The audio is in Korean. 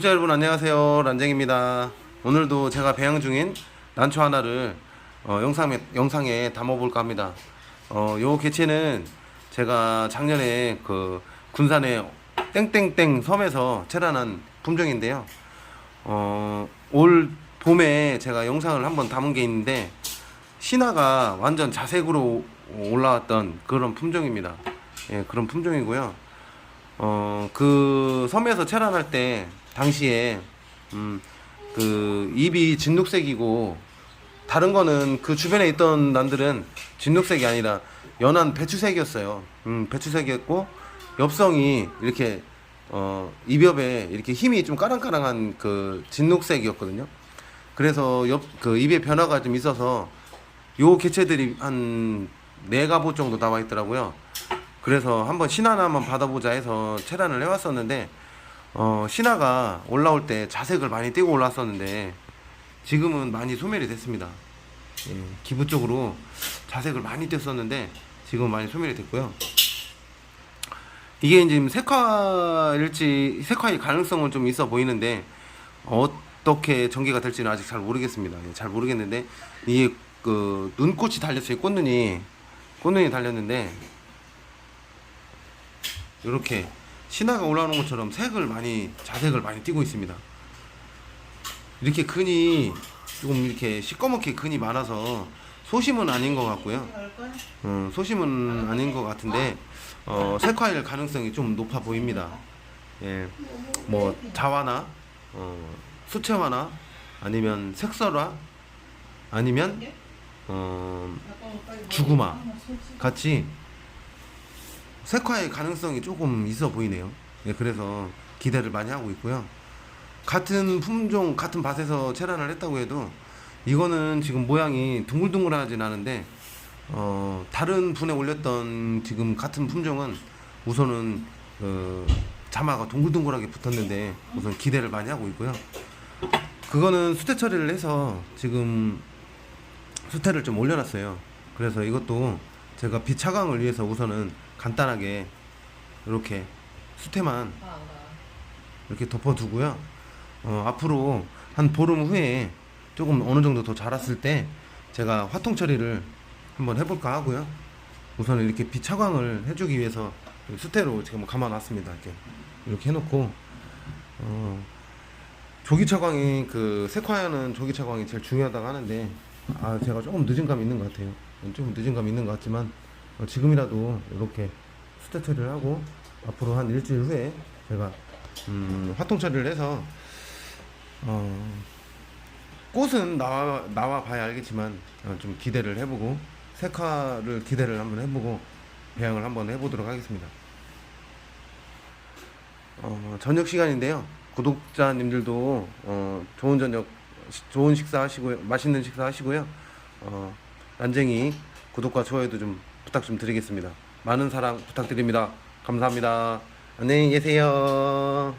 구독자 여러분 안녕하세요. 란쟁입니다. 오늘도 제가 배양 중인 난초 하나를 어, 영상에, 영상에 담아볼까 합니다. 어, 요 개체는 제가 작년에 그 군산의 땡땡땡 섬에서 체란한 품종인데요. 어, 올 봄에 제가 영상을 한번 담은 게 있는데 신화가 완전 자색으로 올라왔던 그런 품종입니다. 예, 그런 품종이고요. 어, 그 섬에서 체란할 때 당시에 음, 그 입이 진녹색이고 다른 거는 그 주변에 있던 난들은 진녹색이 아니라 연한 배추색이었어요. 음, 배추색이었고 엽성이 이렇게 어, 입엽에 이렇게 힘이 좀 까랑까랑한 그 진녹색이었거든요. 그래서 옆 그 입의 변화가 좀 있어서 요 개체들이 한 네 가보 정도 나와 있더라고요. 그래서 한번 한번 받아보자 해서 체란을 해왔었는데 어, 신화가 올라올 때 자색을 많이 띄고 올랐었는데 지금은 많이 소멸이 됐습니다. 예, 기부적으로 자색을 많이 띄었었는데 지금은 많이 소멸이 됐고요. 이게 이제 색화일지 색화일 가능성은 좀 있어 보이는데 어떻게 전개가 될지는 아직 잘 모르겠습니다. 예, 잘 모르겠는데 이게 그 눈꽃이 달렸어요. 꽃눈이 꽃눈이 달렸는데 이렇게 신화가 올라오는 것처럼 색을 많이 자색을 많이 띄고 있습니다. 이렇게 근이 조금 이렇게 시꺼멓게 근이 많아서 소심은 아닌 것 같고요. 어, 소심은 아닌 것 같은데 어, 색화일 가능성이 좀 높아 보입니다. 예, 뭐 자화나 어, 수채화나 아니면 색설화 아니면 어, 주구마 같이 색화의 가능성이 조금 있어 보이네요. 예, 그래서 기대를 많이 하고 있고요. 같은 품종, 같은 밭에서 체란을 했다고 해도 이거는 지금 모양이 둥글둥글하진 않은데 어, 다른 분에 올렸던 지금 같은 품종은 우선은 어, 자마가 동글동글하게 붙었는데 우선 기대를 많이 하고 있고요. 그거는 수태 처리를 해서 지금 수태를 좀 올려놨어요. 그래서 이것도 제가 빛 차광을 위해서 우선은 간단하게 이렇게 수태만 이렇게 덮어두고요. 어, 앞으로 한 보름 후에 조금 어느 정도 더 자랐을 때 제가 화통 처리를 한번 해볼까 하고요. 우선은 이렇게 빛 차광을 해주기 위해서 수태로 지금 감아놨습니다. 이렇게 이렇게 해놓고 어, 조기 차광이 그 색화하는 조기 차광이 제일 중요하다고 하는데 아 제가 조금 늦은 감이 있는 것 같아요. 조금 늦은 감이 있는 것 같지만 어, 지금이라도 이렇게 수태 처리를 하고 앞으로 한 일주일 후에 제가 음, 화통 처리를 해서 어, 꽃은 나와 나와 봐야 알겠지만 어, 좀 기대를 해보고 색화를 기대를 한번 해보고 배양을 한번 해보도록 하겠습니다. 어, 저녁 시간인데요. 구독자님들도 어, 좋은 저녁, 시- 좋은 식사 하시고요. 맛있는 식사 하시고요. 어, 난쟁이 구독과 좋아요도 좀 부탁 좀 드리겠습니다. 많은 사랑 부탁드립니다. 감사합니다. 안녕히 계세요.